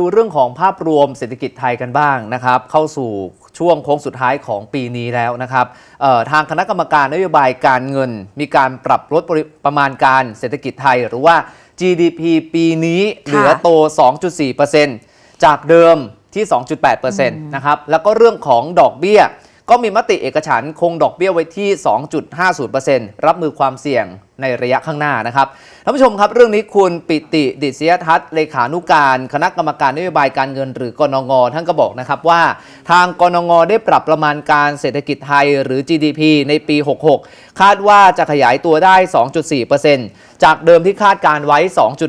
ดูเรื่องของภาพรวมเศรษฐกิจไทยกันบ้างนะครับ เข้าสู่ช่วงโค้งสุดท้ายของปีนี้แล้วนะครับเอ่อทางคณะกรรมการนโยบายการเงิน มีการปรับลดปริประมาณการเศรษฐกิจไทย หรือว่า GDP ปีนี้เหลือโต 2.4%จากเดิมที่ 2.8%นะครับแล้วก็เรื่องของดอกเบี้ย ก็มีมติเอกฉันคงดอกเบี้ยไว้ที่ 2.50%รับมือความเสี่ยงในระยะข้างหน้านะครับท่านผู้ชมครับ เรื่องนี้คุณปิติดิษยทัศน์เลขานุการ คณะกรรมการนโยบายการเงินหรือกนงท่านก็บอกนะครับว่า ทางกนงได้ปรับประมาณการเศรษฐกิจไทยหรือ GDP ในปี 66 คาดว่าจะขยายตัวได้ 2.4%จากเดิมที่คาดการไว้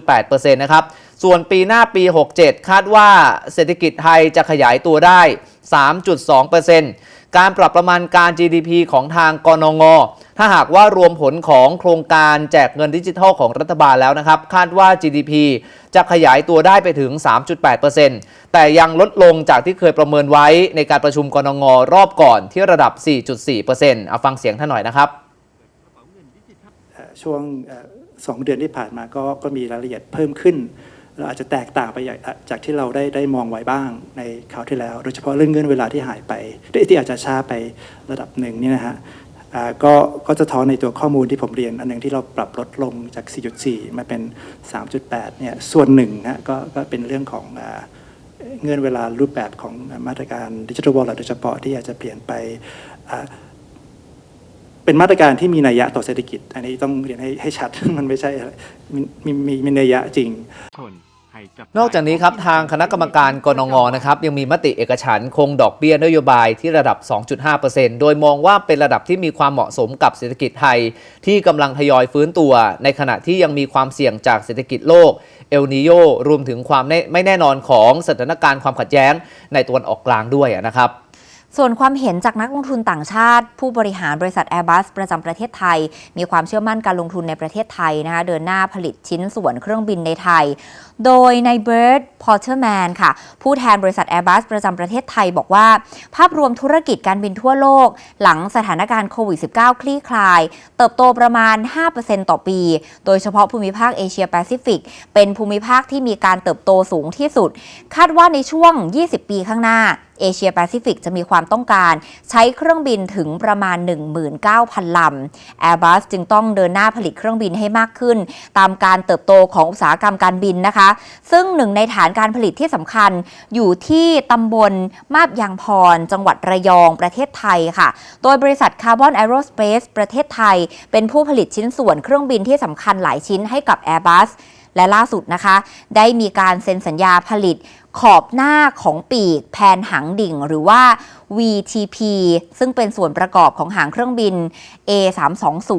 2.8%นะครับ ส่วนปีหน้าปี 67 คาดว่าเศรษฐกิจไทยจะขยายตัวได้ 3.2%การปรับประมาณการ GDP ของทางกนง ถ้าหากว่ารวมผลของโครงการแจกเงินดิจิทัลของรัฐบาลแล้วนะครับ คาดว่า GDP จะขยายตัวได้ไปถึง 3.8%แต่ยังลดลงจากที่เคยประเมินไว้ในการประชุมกนง รอบก่อนที่ระดับ 4.4%เอาฟังเสียงท่านหน่อยนะครับ ช่วงสองเดือนที่ผ่านมาก็ก็มีรายละเอียดเพิ่มขึ้น เราอาจจะแตกต่างไปจากที่เราได้ได้มองไว้บ้างในคราวที่แล้ว โดยเฉพาะเรื่องเงื่อนเวลาที่หายไปที่อาจจะช้าไประดับหนึ่งนี่นะฮะก็ก็จะท้อนในตัวข้อมูลที่ผมเรียน อันหนึ่งที่เราปรับลดลงจาก 4.4 มาเป็น 3.8 เนี่ยส่วนหนึ่งนะก็ก็เป็นเรื่องของอเงื่อนเวลารูปแบบของมาตรการดิจิทัลวอลเล็ตโดยเฉพาะที่อาจจะเปลี่ยนไปอ เป็นมาตรการที่มีนัยยะต่อเศรษฐกิจ อันนี้ต้องเรียนให้ให้ชัด มันไม่ใช่อะไรมีมีมีมีนัยยะจริง นอกจากนี้ครับทางคณะกรรมการกนงนะครับยังมีมติเอกฉันท์คงดอกเบี้ยนโยบายที่ระดับ 2.5%โดยมองว่าเป็นระดับที่มีความเหมาะสมกับเศรษฐกิจไทย ที่กำลังทยอยฟื้นตัว ในขณะที่ยังมีความเสี่ยงจากเศรษฐกิจโลกเอลนิโยรวมถึงความไม่ไม่แน่นอนของสถานการณ์ความขัดแย้งในตะวันออกกลางด้วยนะครับ ส่วนความเห็นจากนักลงทุนต่างชาติ ผู้บริหารบริษัท Airbus ประจำประเทศไทย มีความเชื่อมั่นการลงทุนในประเทศไทยนะคะเดินหน้าผลิตชิ้นส่วนเครื่องบินในไทย โดยในเบิร์ดพอเตอร์แมนค่ะ ผู้แทนบริษัท Airbus ประจำประเทศไทยบอกว่า ภาพรวมธุรกิจการบินทั่วโลก หลังสถานการณ์โควิด -19 คลี่คลาย เติบโตประมาณ 5%ต่อปี โดยเฉพาะภูมิภาคเอเชียแปซิฟิกเป็นภูมิภาคที่มีการเติบโตสูงที่สุด คาดว่าในช่วง 20 ปีข้างหน้าเอเชียแปซิฟิกจะมีความต้องการใช้เครื่องบินถึงประมาณ 19,000 ลำ Airbus จึงต้องเดินหน้าผลิตเครื่องบินให้มากขึ้น ตามการเติบโตของอุตสาหกรรมการบินนะคะ ซึ่งหนึ่งในฐานการผลิตที่สำคัญอยู่ที่ตำบลมาบยางพร จังหวัดระยองประเทศไทยค่ะ โดยบริษัท Carbon Aerospace ประเทศไทย เป็นผู้ผลิตชิ้นส่วนเครื่องบินที่สำคัญหลายชิ้นให้กับ Airbus และล่าสุดนะคะ ได้มีการเซ็นสัญญาผลิตขอบหน้าของปีกแผนหางดิ่งหรือว่า VTP ซึ่งเป็นส่วนประกอบของหางเครื่องบิน A320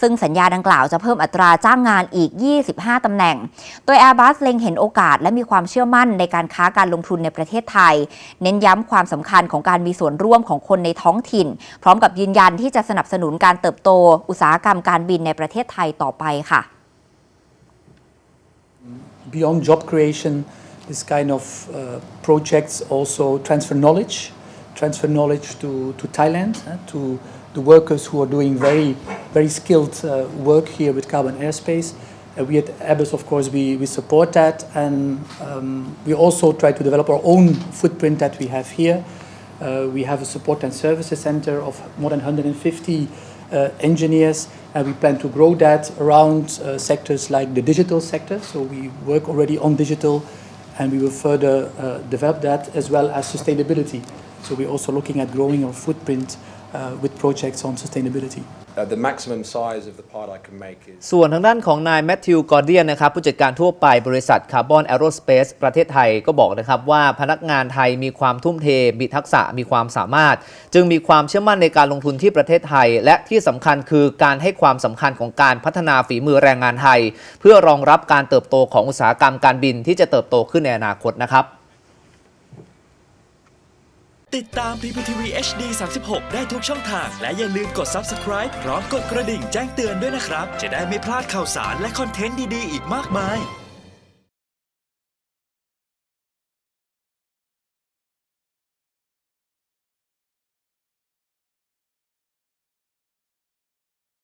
ซึ่งสัญญาดังกล่าวจะเพิ่มอัตราจ้างงานอีก 25 ตำแหน่ง โดย Airbus เล็งเห็นโอกาสและมีความเชื่อมั่นในการค้าการลงทุนในประเทศไทย เน้นย้ำความสำคัญของการมีส่วนร่วมของคนในท้องถิ่น พร้อมกับยืนยันที่จะสนับสนุนการเติบโต อุตสาหกรรมการบินในประเทศไทยต่อไปค่ะ beyond job creation, this kind of uh, projects also transfer knowledge, transfer knowledge to, to Thailand, uh, to the workers who are doing very, very skilled uh, work here with Carbon Airspace. We at Airbus, of course, we, we support that, and um, we also try to develop our own footprint that we have here. Uh, we have a support and services center of more than 150 uh, engineers, and we plan to grow that around uh, sectors like the digital sector. So we work already on digital, and we will further uh, develop that as well as sustainability. So we're also looking at growing our footprint uh, with projects on sustainability. Uh, the maximum size of the part I can make is ส่วนทางด้านของนายแมทธิวกอร์เดียนนะครับผู้จัดการทั่วไปบริษัทคาร์บอนแอโรสเปซประเทศไทยก็บอกนะครับว่าพนักงานไทยมีความทุ่มเท มีทักษะมีความสามารถ จึงมีความเชื่อมั่นในการลงทุนที่ประเทศไทย และที่สำคัญคือการให้ความสำคัญของการพัฒนาฝีมือแรงงานไทย เพื่อรองรับการเติบโตของอุตสาหกรรมการบินที่จะเติบโตขึ้นในอนาคตนะครับ ติดตาม PPTV HD 36 ได้ทุกช่องทาง และอย่าลืมกด Subscribe พร้อมกดกระดิ่งแจ้งเตือนด้วยนะครับ จะได้ไม่พลาดข่าวสารและคอนเทนต์ดี ๆ อีกมากมาย